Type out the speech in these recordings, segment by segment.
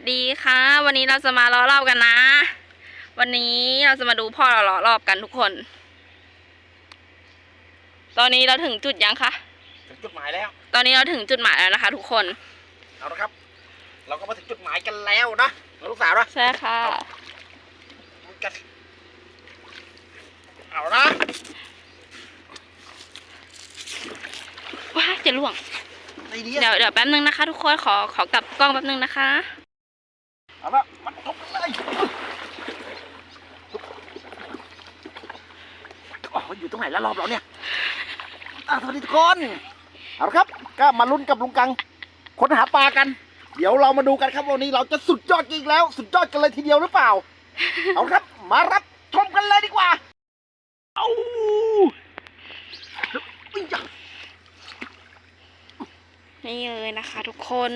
สดีค่ะ วันนี้เราจะมาล้อรอบกันนะ วันนี้เราจะมาดูพ่อเราล้อรอบกันทุกคน ตอนนี้เราถึงจุดยังคะถึงจุดหมายแล้ว ตอนนี้เราถึงจุดหมายแล้วนะคะ ทุกคนเอาละครับ เราก็มาถึงจุดหมายกันแล้วนะลูกสาวนะใช่ค่ะกันเอานะว้าจะล่วงไอเดียเดี๋ยวเดี๋ยวแป๊บนึงนะคะ ทุกคนขอขอกลับกล้องแป๊บนึงนะคะ เอาละมันตกเลยโอ้โหอยู่ตรงไหนแล้วรอบเราเนี่ยอะสวัสดีทุกคนเอาละครับ ก็มาลุ้นกับลุงกังค้นหาปลากัน เดี๋ยวเรามาดูกันครับวันนี้เราจะสุดยอดจริงแล้ว สุดยอดกันเลยทีเดียวหรือเปล่า เอาครับ มารับชมกันเลยดีกว่า เอานี่เลยนะคะทุกคน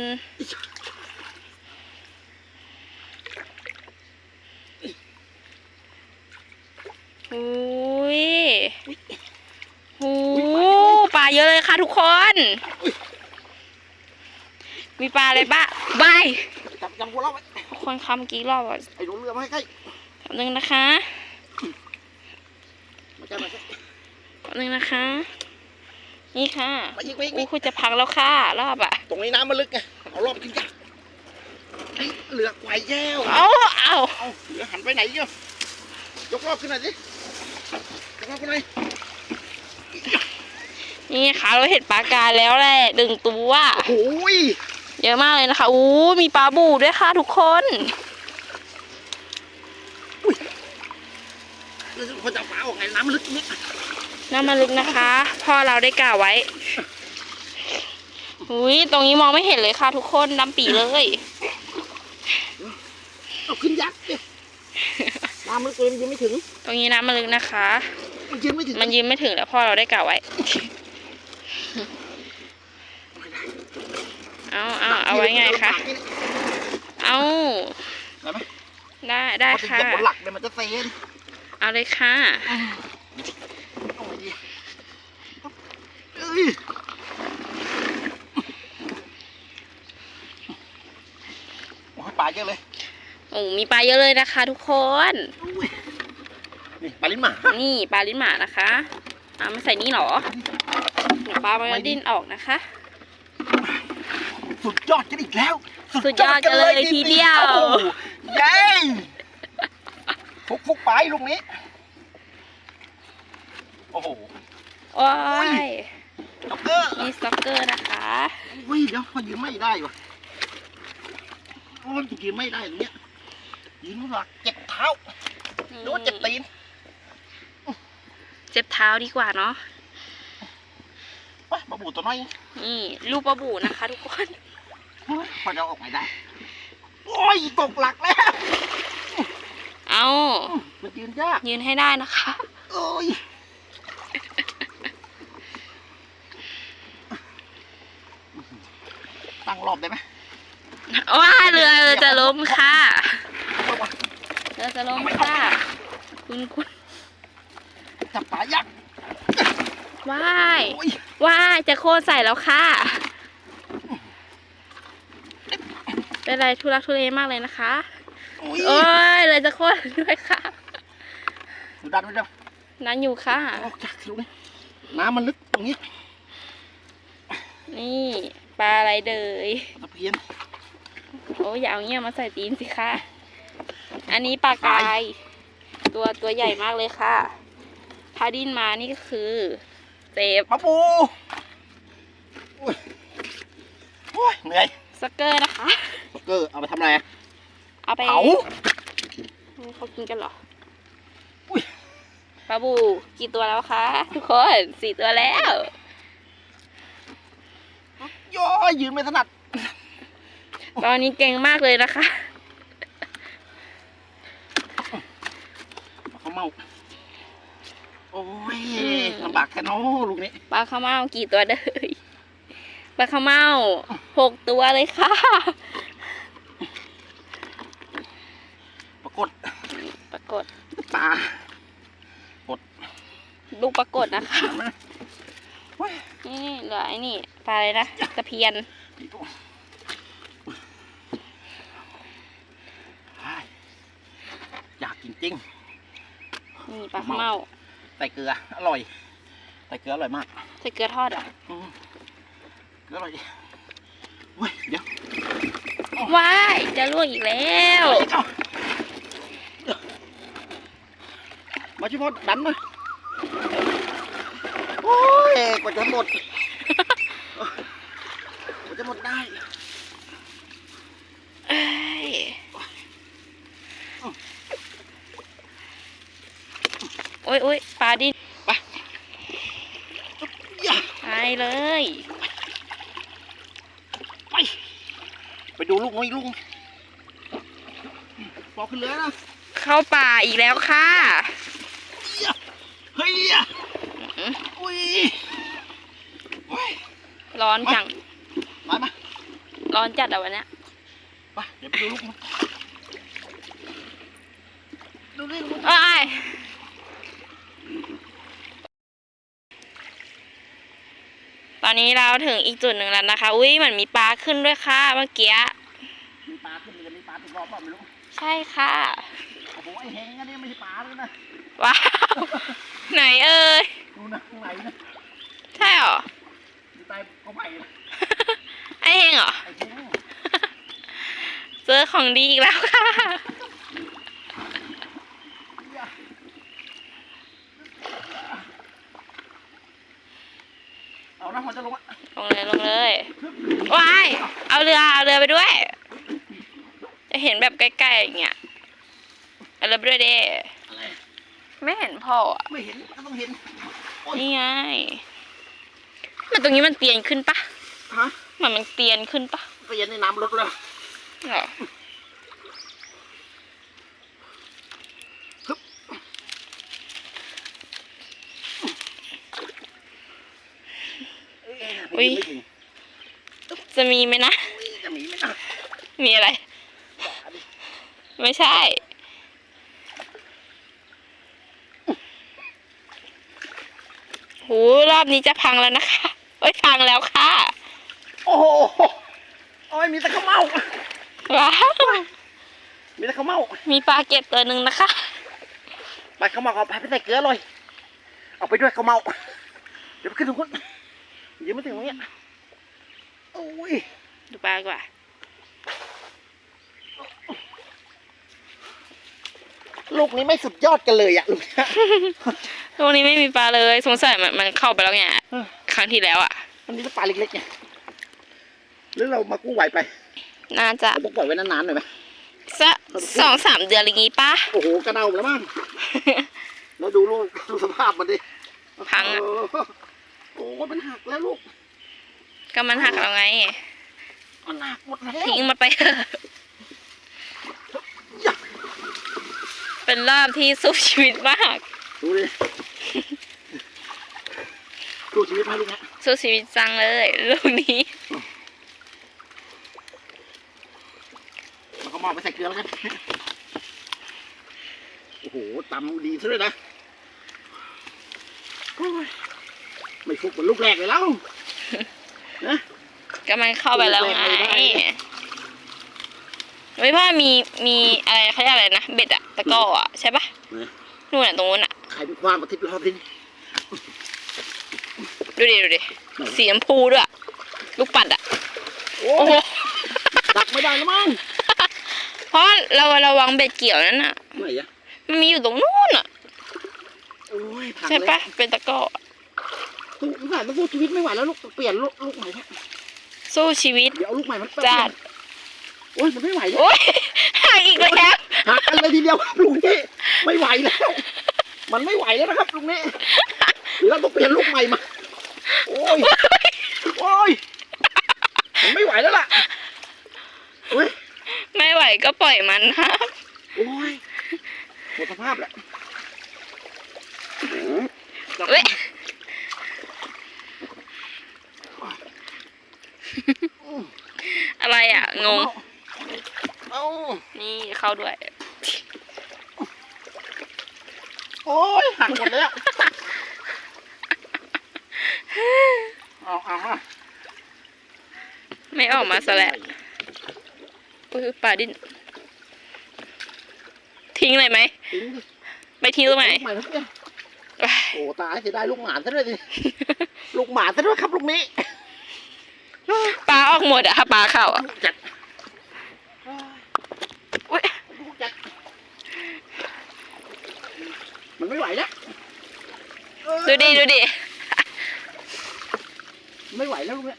อุ้ยโอ้ปลาเยอะเลยค่ะทุกคน มีปลาอะไรบ้างบายจับจับหัวเราไว้ทุกคนคำกี่รอบอะไอ้หนูเรือมาให้ใกล้แป๊บนึงนะคะมาใกล้มาใกล้แป๊บนึงนะคะ นี่ค่ะมาอีกมาอีกมาอู้อีกคุณจะพังแล้วค่ะ รอบอะ ตรงนี้น้ำมันลึกไงเอารอบกินจ้ะเฮ้ยเรือไหวแย่วเอาเอาเอาเรือหันไปไหนเยอะยกรอบขึ้นหน่อยสิยกรอบขึ้นหน่อย นี่ค่ะเราเห็นปลากายแล้วแหละดึงตัวโอ้ยเยอะมากเลยนะคะอู้มีปลาบูด้วยค่ะทุกคนแล้วคนจะเอาปลาออกไงน้ำมันลึกนิดน้ำมันลึกนะคะพ่อเราได้กล่าวไว้อุ้ยตรงนี้มองไม่เห็นเลยค่ะ ทุกคนดำปีเลยเอาขึ้นยักษ์ดิน้ำมันเกินยังไม่ถึง ตรงนี้น้ำมันลึกนะคะ มันยืนไม่ถึงมันยืนไม่ถึงแล้วพ่อเราได้กล่าวไว้ เอาเอาเอาไว้ไงคะ เอาได้ไหมได้ได้พอถึงค่ะจะบนหลักเนี่ยมันจะเซนเอาเลยค่ะเอาไงดีเอ้ยโอ้ยปลาเยอะเลย โอ้มีปลาเยอะเลยนะคะ ทุกคนอุ้ยนี่ปลาลิ้นหมา นี่ปลาลิ้นหมานะคะเอามาใส่นี่เหรอ เดี๋ยวปลามันจะดิ้นออกนะคะ สุดยอดกันอีกแล้ว สุดยอดกันเลยทีเดียวโอ้โหเย้ฟุกฟุกไปลูกนี้ โอ้โหโอ้ยด็อกเกอร์มีสต็อกเกอร์นะคะอุ้ยเดี๋ยวพอยืนไม่ได้วะโอ้ยยืนไม่ได้ตรงเนี้ยยืนไม่หลักเจ็บเท้าหรือว่าเจ็บตีน เจ็บเท้าดีกว่าเนาะไปมา บูดตัวน้อยนี่ลูกปลาบูนะคะทุกคนโอ้ยพอจะเอาออกไม่ได้ โอ้ยตกหลักแล้ว เอามันยืนยากยืนให้ได้นะคะ โอ้ยตั้งรอบได้ไหมว้าเรือเรือจะล้มค่ะเรือจะล้มค่ะ คุณคุณจับปลายักษ์ ว้ายโอ้ยว้ายจะโค่นใส่แล้วค่ะ เป็นไรทุรักทุเลมากเลยนะคะ โอ้ยโอ้ยเลยจะโค่นด้วยค่ะดูดันไว้เดี๋ยวนั้นอยู่ค่ะออกจากตรงนี้น้ำมันลึกตรงนี้ นี่ปลาอะไรเดยตะเพียนโอ้ยอย่าเอาเงี้ยมาใส่ตีนสิคะอันนี้ปลากาย ตัวตัวใหญ่มากเลยค่ะ ถ้าดิ้นมานี่ก็คือ เจ็บมาปูโอ้ยโอ้ยเหนื่อยสเกอร์นะคะ บักเกอร์เอาไปทำอะไรอะเอาไปเผาเขากินกันเหรออุ๊ยปลาบูกี่ตัวแล้วคะทุกคนสี่ตัวแล้วย่อยืนไม่ถนัดตอนนี้เก่งมากเลยนะคะ เขาเมา โอ้ยลำบากแค่น้อลูกนี้ปลาข้าวเม่ากี่ตัวเด้ยปลาข้าวเม่าหกตัวเลยค่ะ ปรากฏปรากฏตาลูกปรากฏนะคะโอ้ยนี่เหลือไอ้นี่ปลาอะไรนะตะเพียนนี่ตัวจริงนี่ปลาข้าวเม่าๆ ใส่เกลืออร่อยใส่เกลืออร่อยมากใส่เกลือทอดเหรอะอืมเกลืออร่อยดิเว้ยเดี๋ยวว้ายจะลวกอีกแล้วเอาเดี๋ยวมาช่วยพ่อดันหน่อยโอ้ยกว่าจะหมด กว่าจะหมดได้ เอ้ยโอ้ยโอ้ยปลาดินอย่าไปเลย ไป ไปดูลูกน้อยลูกปอกขึ้นเลยนะ เข้าป่าอีกแล้วค่ะ เฮ้ยอะอุ้ยเฮ้ยร้อนจัง มามาร้อนจัดอะวันเนี้ยไปเดี๋ยวไปดูลูกมันดูนี่ลูกว้าย อนนี้เราถึงอีกจุดหนึ่งแล้วนะคะ อุ้ยเหมือนมีปลาขึ้นด้วยค่ะเมื่อกี้ มีปลาขึ้นมีปลาติดรอบเปล่าไม่รู้ ใช่ค่ะ โอ้โหไอ้เฮงอันนี้ไม่ใช่ปลาเลยนะ ว้าว ไหนเอ่ย ดูนะข้างในนะใช่เหรออยู่ใต้กอไผ่นะไอเฮงเหรอ ไอ้เฮงเจอของดีอีกแล้วค่ะ เอา นะมันจะลงอะลงเลยลงเลยว้ายเอาเรือเอาเรือไปด้วย จะเห็นแบบใกล้ๆอย่างเงี้ยเอาเรือไปด้วยเด้อะไรไม่เห็นพ่ออะไม่เห็นก็ต้องเห็นนี่ไงมันตรงนี้มันเตียนขึ้นปะฮะเหมือนมันเตียนขึ้นปะไปเย็นในน้ำลดเลยเหรอ อุ๊ยไม่ถึงจะมีไหมนะอุ๊ยจะมีไหมนะมีอะไร ไม่ใช่ หูรอบนี้จะพังแล้วนะคะเอ้ยพังแล้วค่ะ โอ้โหโอ้ยมีแต่ข้าวเม่าว้าวมีแต่ข้าวเม่ามีปลาเก็บตัวหนึ่งนะคะไปข้าวเม่าเอาไปไปใส่เกลือเลย เอาไปด้วยข้าวเม่าเดี๋ยวไปขึ้นตรงนู้น เดี๋ยวไม่ถึงตรงเนี้ยโอ้ยดูปลาดีกว่าลูกนี้ไม่สุดยอดกันเลยอะลูกเนี้ยตรงนี้ไม่มีปลาเลยสงสัยมันมันเข้าไปแล้วไงเออครั้งที่แล้วอะ มันมีแต่ปลาเล็กๆไงหรือเรามากู้ไหวไปน่าจะเราต้องปล่อยไว้นานๆหน่อยไหมสักสองสามเดือนอะไรอย่างงี้ป้าโอ้โหกระเดาแล้วมั้งแล้วดูลูกดูสภาพมันดิพังอะ เออ โอ้โหมันหักแล้วลูก ก็มันหักแล้วไง มันหักหมดแล้วทิ้งมันไปเถอะ เป็นรอบที่สู้ชีวิตมาก ดูดิดูชีวิตไหมลูกเนี้ยสู้ชีวิตจังเลยลูกนี้มันก็มองไปใส่เกลือแล้วกัน โอ้โหตำดีซะด้วยนะโอ้ย ไม่ฟุกเหมือนลูกแรกเลยแล้วนะก็มันเข้าไปแล้วไงไม่ได้เฮ้ยพ่อมีมีอะไรเขาเรียกอะไรนะเบ็ดอะตะกร้ออะใช่ปะนะนู่นอะตรงนู้นอะใครไปคว้างมาทิพย์รอบทิ้งดูดิดูดิสีชมพูด้วยอะลูกปัดอะโอ้โอ้โหดักไม่ได้แล้วมั้งเพราะเราระวังเบ็ดเกี่ยวนั่นอะไหนอะมันมีอยู่ตรงนู้นอะโอ้ยพังใช่เลยปะเป็นตะกร้อ อะสู้สงสารต้องสู้ชีวิตไม่ไหวแล้วลูกเปลี่ยนลูกลูกใหม่เถอะสู้ชีวิต เดี๋ยวเอาลูกใหม่มันแป๊บจัดเดียวโอ้ยมันไม่ไหวแล้วโอ้ยหักอีกแล้ว หักกันเลยทีเดียวลูกนี้ไม่ไหวแล้ว มันไม่ไหวแล้วนะครับลูกนี้เราต้องเปลี่ยนลูกใหม่มา โอ้ยโอ้ยมันไม่ไหวแล้วล่ะโอ้ยไม่ไหวก็ปล่อยมันนะโอ้ยหมดสภาพแล้ว เว้ย อะไรอะ งง เอ้านี่เข้าด้วย โอ้ยหักหมดแล้วเอาเอามาไม่ออกมาซะแล้วอุ้ยปลาดิ้น ทิ้งเลยไหมไทิ้งดิไปทิ้งตรงไหนลูกใหม่ครับเนี่ยโอ้ตายเสียดายลูกหมานซะด้วยดิ ลูกหมานซะด้วยครับลูกนี้ ปลาออกหมดอะค่ะปลาเข้าอะ จัด อุ๊ย ลูกจัด มันไม่ไหวแล้วดูดิดูดิไม่ไหวแล้วลูกเนี้ย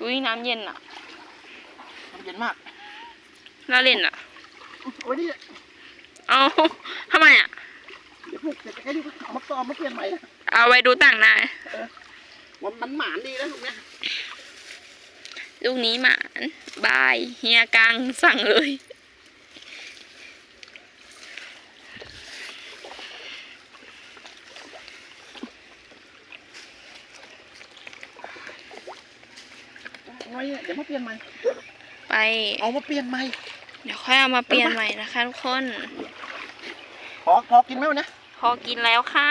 อุ้ยน้ำเย็นอะมันเย็นมากน่าเล่นอะโอ้ยนี่เอาทำไมอะเดี๋ยวพวกเสร็จจะให้ดูเอามาต่อมาเปลี่ยนใหม่นะเอาไว้ดูต่างหน้ามันมันหมานดีแล้วลูกเนี้ยลูกนี้หมานบายเฮียกังสั่งเลย น้อยเนี่ยเดี๋ยวมาเปลี่ยนใหม่ไป เอามาเปลี่ยนใหม่ เดี๋ยวค่อยเอามาเปลี่ยนใหม่นะคะทุกคน พอพอกินไหมวันเนี้ยพอกินแล้วค่ะ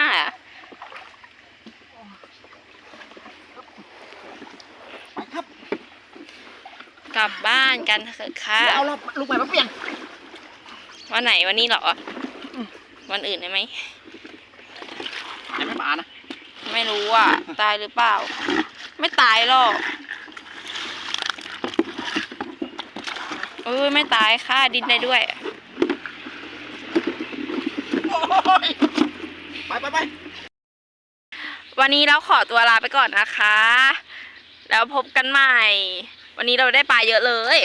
ไปครับ กลับบ้านกันเถอะค่ะ เดี๋ยวเอาเราลูกใหม่มาเปลี่ยน วันไหนวันนี้เหรออืมวันอื่นได้ไหม แต่ไม่มานะ ไม่รู้อะ ตายหรือเปล่า ไม่ตายหรอก ออไม่ตายค่ะดินได้ด้วยโอ้ยไปไปไปวันนี้เราขอตัวลาไปก่อนนะคะ แล้วพบกันใหม่ วันนี้เราได้ปลาเยอะเลย